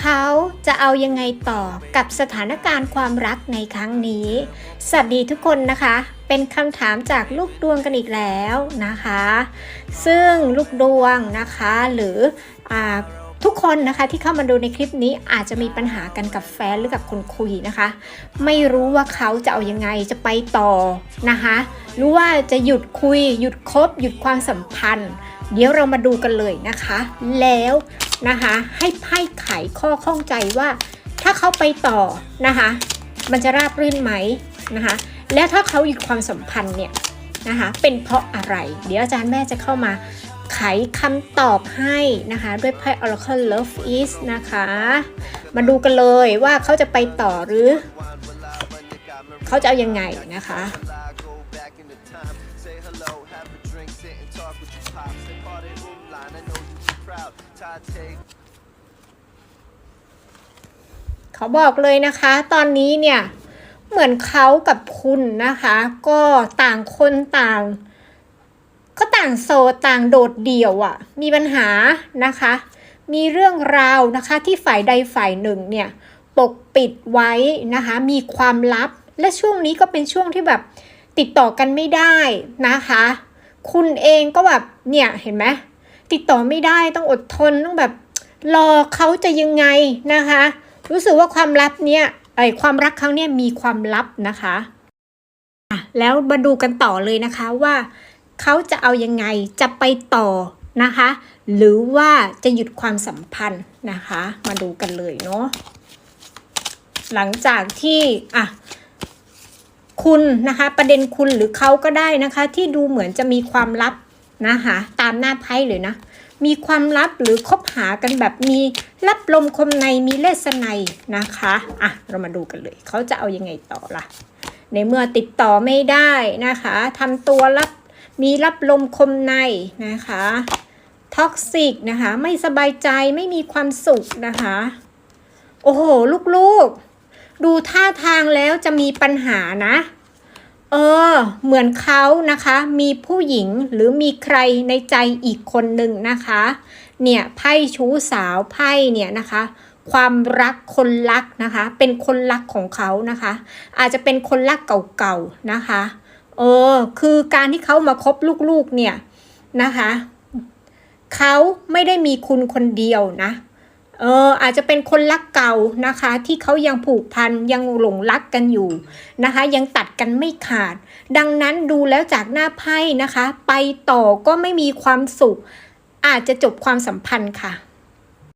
เขาจะเอายังไงต่อกับสถานการณ์ความรักในครั้งนี้ สวัสดีทุกคนนะคะ เป็นคำถามจากลูกดวงกันอีกแล้วนะคะ ซึ่งลูกดวงนะคะหรืออทุกคนนะคะที่เข้ามาดูในคลิปนี้อาจจะมีปัญหากันกับแฟนหรือกับคนคุยนะคะ ไม่รู้ว่าเขาจะเอายังไงจะไปต่อนะคะหรือว่าจะหยุดคุย หยุดคบ หยุดความสัมพันธ์ เดี๋ยวเรามาดูกันเลยนะคะ แล้ว นะคะ ให้ไพ่ไขข้อข้องใจว่า ถ้าเขาไปต่อนะคะ มันจะราบรื่นไหมนะคะ และถ้าเขาหยุดความสัมพันธ์เนี่ยนะคะ เป็นเพราะอะไร เดี๋ยวอาจารย์แม่จะเข้ามาไขคำตอบให้นะคะ ด้วยไพ่ Oracle Love Is นะคะ มาดูกันเลยว่าเขาจะไปต่อหรือ เขาจะเอายังไงนะคะ เขาบอกเลยนะคะ ตอนนี้เนี่ย เหมือนเขากับคุณนะคะ ก็ต่างคนต่าง ก็ต่างโซต่างโดดเดี่ยวอะ่ะ มีปัญหานะคะ มีเรื่องราวนะคะที่ฝ่ายใดฝ่ายหนึ่งเนี่ยปกปิดไว้นะคะ มีความลับ และช่วงนี้ก็เป็นช่วงที่แบบติดต่อกันไม่ได้นะคะ คุณเองก็แบบเนี่ยเห็นไหมติดต่อไม่ได้ต้องอดทนต้องแบบรอเขาจะยังไงนะคะ รู้สึกว่าความลับเนี่ยไอความรักครั้งเนี้ยมีความลับนะคะอะแล้วมาดูกันต่อเลยนะคะว่าเขาจะเอายังไงจะไปต่อนะคะ หรือว่าจะหยุดความสัมพันธ์นะคะ มาดูกันเลยเนาะหลังจากที่อะ คุณนะคะ ประเด็นคุณหรือเขาก็ได้นะคะ ที่ดูเหมือนจะมีความลับนะคะตามหน้าไพ่เลยนะ มีความลับหรือคบหากันแบบมีรับลมคมในมีเลสไนนะคะอะเรามาดูกันเลย เขาจะเอายังไงต่อล่ะ ในเมื่อติดต่อไม่ได้นะคะทำตัวรับมีรับลมคมในนะคะท็อกซิกนะคะ ไม่สบายใจไม่มีความสุขนะคะ โอ้โห ลูกๆ ดูท่าทางแล้วจะมีปัญหานะ เออ เหมือนเขานะคะ มีผู้หญิงหรือมีใครในใจอีกคนหนึ่งนะคะ เนี่ยไพ่ชู้สาวไพ่เนี่ยนะคะ ความรักคนรักนะคะ เป็นคนรักของเขานะคะ อาจจะเป็นคนรักเก่าๆนะคะ เออ คือการที่เขามาคบลูกๆเนี่ยนะคะ เขาไม่ได้มีคุณคนเดียวนะ เอออาจจะเป็นคนรักเก่านะคะ ที่เขายังผูกพันยังหลงรักกันอยู่นะคะ ยังตัดกันไม่ขาด ดังนั้นดูแล้วจากหน้าไพ่นะคะ ไปต่อก็ไม่มีความสุข อาจจะจบความสัมพันธ์ค่ะ